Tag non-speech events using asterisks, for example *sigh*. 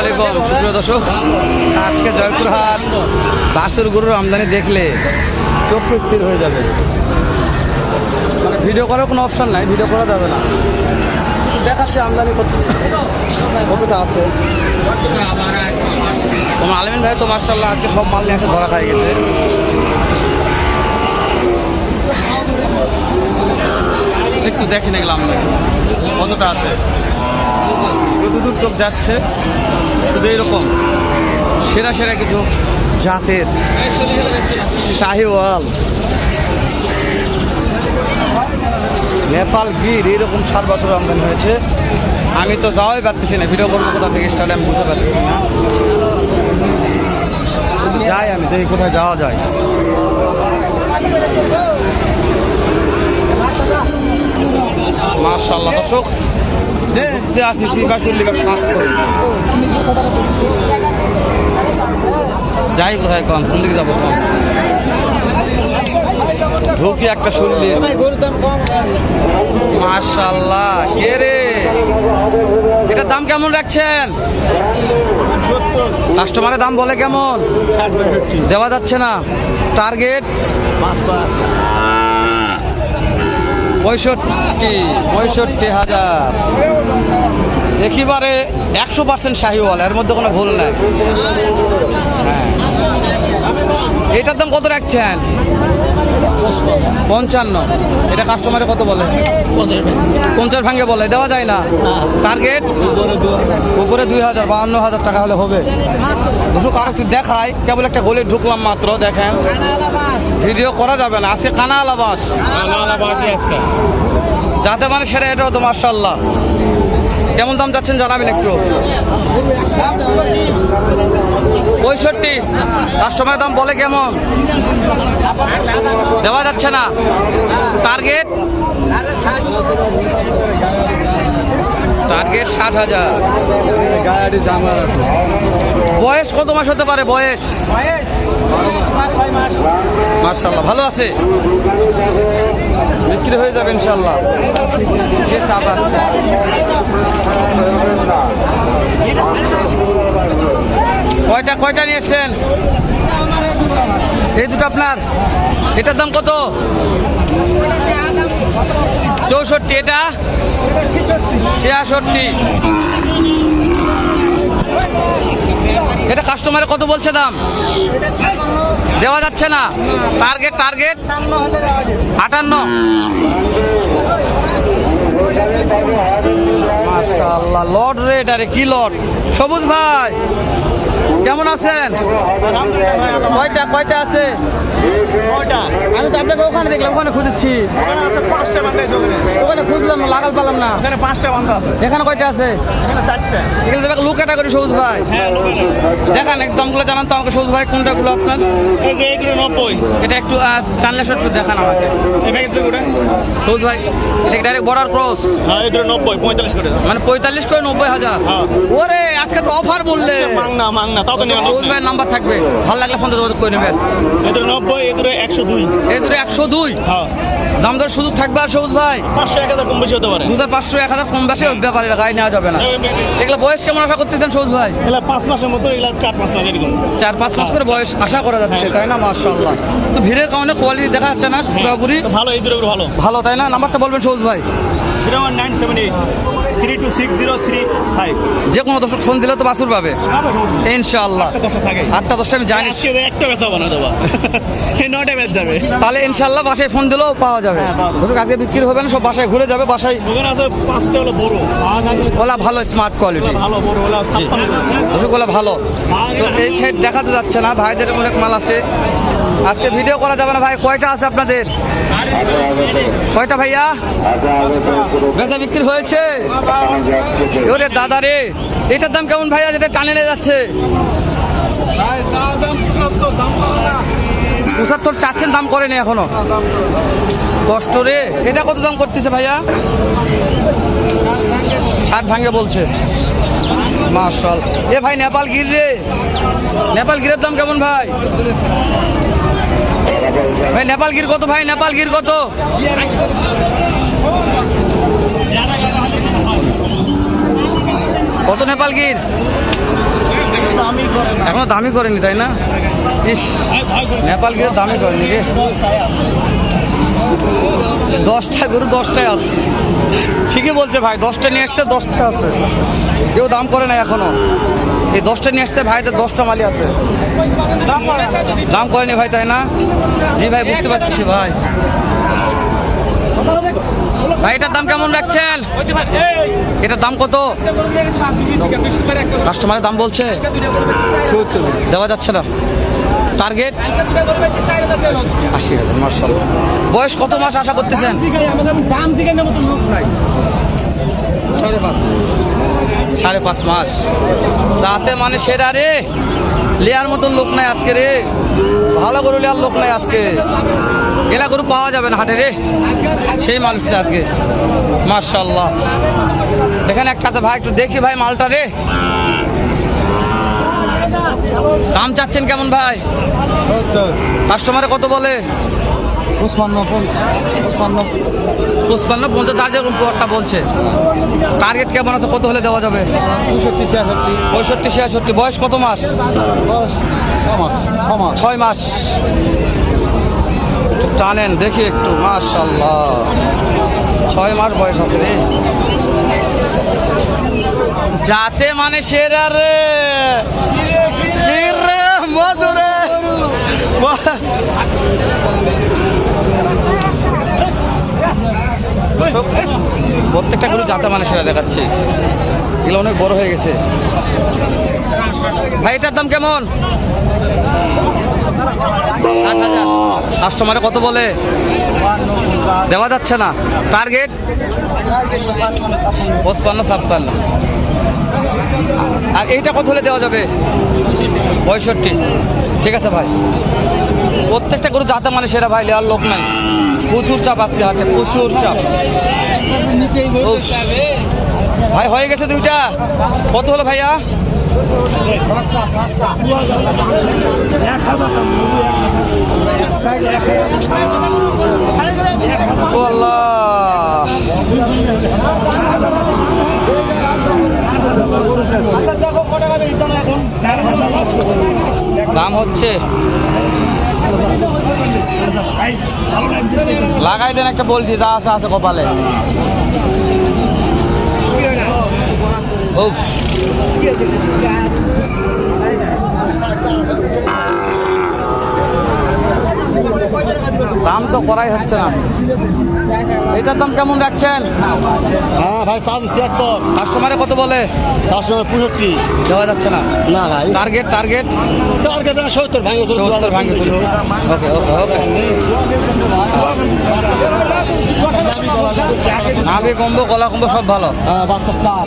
আলাইকুম, সুপ্রিয় দর্শক। আজকে জয়পুরহাট বাসুর গরুর আমদানি দেখলে চক্ষু স্থির হয়ে যাবে। মানে ভিডিও করার কোনো অপশন নাই ভিডিও করা যাবে না। দেখাচ্ছে আমদানি কত কতটা আছে। তোমার আলমিন ভাই তো মার্শাল্লাহ আজকে সব মাল নিয়ে ধরা খাই গেছে। একটু দেখে নিলাম, কতটা আছে। দূর চোখ যাচ্ছে, শুধু এরকম সেরা সেরা কিছু। জাতের শাহিওয়াল। নেপাল গির এরকম সাত বছর আমদানি হয়েছে। আমি তো যাওয়াই পারতেছি না, ভিডিও করব কোথা থেকে স্টাইলে আমি বুঝতে পারতেছি না। যাই আমি দেখি কোথায় যাওয়া যায়। মার্শাল্লাহ দর্শক। করে। যাই কোথায় কম কোন দিকে যাব কম? ঢুকি একটা শুনলি মার্শাল্লাহ কে রে? এটার দাম কেমন রাখছেন? কাস্টমারের দাম বলে কেমন? দেওয়া যাচ্ছে না। টার্গেট? পঁয়ষট্টি পঁয়ষট্টি হাজার। একেবারে একশো পার্সেন্ট শাহিওয়াল এর মধ্যে কোনো ভুল নাই। হ্যাঁ। এটার দাম কত রাখছেন? পঞ্চান্ন। এটা কাস্টমারে কত বলে? পঞ্চাশ ভাঙ্গে বলে দেওয়া যায় না। টার্গেট উপরে দুই হাজার। বাহান্ন হাজার টাকা হলে হবে। দুশো কারও দেখায় কেবল একটা গোলে ঢুকলাম মাত্র দেখেন। ভিডিও করা যাবে না। আজকে কানা আলাবাস। যাতে মানে সেটা এটাও তো মার্শাল্লাহ কেমন দাম যাচ্ছেন জানাবেন একটু? পঁয়ষট্টি। কাস্টমারের দাম বলে কেমন? দেওয়া যাচ্ছে না। টার্গেট? টার্গেট ষাট হাজার। বয়স কত মাস হতে পারে? বয়স? মার্শাল্লাহ ভালো আছে? বিক্রি হয়ে যাবে ইনশাল্লাহ যে চাপ আছে। কয়টা কয়টা নিয়ে এসছেন? এই দুটো আপনার? এটার দাম কত? চৌষট্টি, এটা? ছিয়াষট্টি এটা কাস্টমারে কত বলছে দাম? দেওয়া যাচ্ছে না। টার্গেট টার্গেট আটান্ন? লট রেট আরে কি লট সবুজ ভাই কেমন আছেন? কয়টা কয়টা আছে? আমি তো আপনাকে ওখানে দেখলাম ওখানে খুঁজেছি। ওখানে খুঁজলাম লাগাল পেলাম না। এখানে কয়টা আছে? এগুলো দেখ লু ক্যাটাগরি সবুজ ভাই। দেখান এক দামগুলো জানান তো আমাকে সবুজ ভাই কোনটা গুলো আপনার? এটা একটু টানলে শর্ট করে দেখান আমাকে। সবুজ ভাই এটা ডাইরেক্ট বর্ডার ক্রস নব্বই পঁয়তাল্লিশ করে মানে পঁয়তাল্লিশ করে নব্বই হাজার? হ্যাঁ। ওরে আজকে তো অফার বললে। মাংনা মাংনা তাও তো নেওয়া সবুজ ভাইয়ের নাম্বার থাকবে। ভালো লাগলে ফোন যোগাযোগ করে নেবেন। এদের নব্বই এদের একশো দুই। দুটো একশো দুই। হ্যাঁ। দাম দর সুযোগ থাকবে আর সবুজ ভাই? পাঁচশো এক হাজার কম বেশি হতে পারে। দু হাজার পাঁচশো এক হাজার কম বেশি ব্যাপারে গায়ে নেওয়া যাবে না। এগুলো বয়স কেমন আশা করতেছেন সবুজ ভাই? এগুলা পাঁচ মাসের মতো এগুলা চার পাঁচ মাস এরকম। চার পাঁচ মাস করে বয়স আশা করা যাচ্ছে তাই না? মার্শাল্লাহ তো ভিড়ের কারণে কোয়ালিটি দেখা যাচ্ছে না পুরোপুরি। ভালো উপর ভালো। ভালো তাই না? নাম্বারটা বলবেন সবুজ ভাই। Zero one nine seven eight three two six zero three five. যে কোনো দর্শক ফোন দিলে তো বাসুর পাবে। ইনশাআল্লাহ। থাকে। আটটা দশটা আমি জানি। একটা বেচা বানা দেবা। *laughs* এই নয়টা বেচ যাবে। তাহলে ইনশাল্লাহ বাসায় ফোন দিলেও পাওয়া যাবে। হ্যাঁ, যাবে। দর্শক আজকে বিক্রি হবে না সব বাসায় ঘুরে যাবে বাসায় পাঁচটা হলো বড়। ওলা ভালো স্মার্ট কোয়ালিটি ওলা ভালো তো এই সাইড দেখাতে যাচ্ছে না ভাইদের অনেক মাল আছে। আজকে ভিডিও করা যাবে না ভাই। কয়টা আছে আপনাদের? কয়টা ভাইয়া? বেচা বিক্রি হয়েছে? ওরে দাদা রে এটার দাম কেমন ভাইয়া? যেটা টানে নিয়ে যাচ্ছে। পঁচাত্তর চাচ্ছেন দাম করেনি এখনও। কষ্ট রে। এটা কত দাম করতেছে ভাইয়া? ষাট ভাঙ্গে বলছে। মার্শাল এ ভাই, নেপাল গির রে। নেপাল গিরের দাম কেমন ভাই? ভাই, নেপাল গির কত ভাই? নেপাল গির কত? কত নেপাল গির? এখনও দামি করেনি, তাই না? ইস, নেপাল গিরের দামি করেনি রে। দশটা গরু দশটায় আছে ঠিকই বলছে ভাই দশটা নিয়ে এসছে দশটা আছে কেউ দাম করে না এখনও এই দশটা নিয়ে এসছে ভাইদের দশটা মালি আছে দাম করেনি ভাই তাই না জি ভাই বুঝতে পারতেছি ভাই ভাই এটার দাম কেমন রাখছেন এটার দাম কত কাস্টমারের দাম বলছে দেওয়া যাচ্ছে না টার্গেট আশি হাজার মার্শাল বয়স কত মাস আশা করতেছেন? সাড়ে পাঁচ মাস। যাতে মানে সেরা রে। লেয়ার মতন লোক নাই আজকে রে। ভালো গরু লেয়ার লোক নাই আজকে। এলা গরু পাওয়া যাবে না হাটে রে। সেই মাল উঠছে আজকে। মার্শাল্লাহ এখানে একটা আছে, ভাই, একটু দেখি ভাই মালটা রে। দাম চাচ্ছেন কেমন ভাই? কাস্টমারে কত বলে? পুষ্পান্ন পঞ্চাশ হাজার বলছে। টার্গেট কেমন আছে? কত হলে দেওয়া যাবে? পঁয়ষট্টি, ছিয়াষট্টি। বয়স কত মাস? ছয় মাস। টানেন, দেখি একটু। মাশাল্লাহ ছয় মাস বয়স আছে রে। যাতে মানে সেরা রে কি রে মধুরে সব- *laughs* প্রত্যেকটা গরু যাতে মানে সেরা দেখাচ্ছে। এগুলো অনেক বড় হয়ে গেছে। ভাই, এটার দাম কেমন? কাস্টমারে কত বলে? দেওয়া যাচ্ছে না। টার্গেট? পঁচপান্ন, ছাপ্পান্ন। আর এইটা কত হলে দেওয়া যাবে? পঁয়ষট্টি। ঠিক আছে ভাই। প্রত্যেকটা গরু যাতে মানে সেরা ভাই, লেওয়ার লোক নাই। প্রচুর চাপ আজকে হাটে, প্রচুর চাপ। ভাই, হয়ে গেছে দুইটা। কত হলো ভাইয়া? আল্লাহ দাম হচ্ছে। লাগাই দেন একটা বলছি, যা আছে আছে কপালে। দাম তো করাই হচ্ছে না। এটার দাম কেমন রাখছেন হ্যাঁ ভাই চার্জ ছিয়াত্তর কাস্টমারে কত বলে? কাস্টমার পঁয়ষট্টি। দেওয়া যাচ্ছে না? না ভাই। টার্গেট টার্গেট টার্গেট সত্তর ভাঙে সত্তর ভাঙে ওকে ওকে ওকে নাভি কম্বো গলা কম্বো সব ভালো। হ্যাঁ বাচ্চা চার।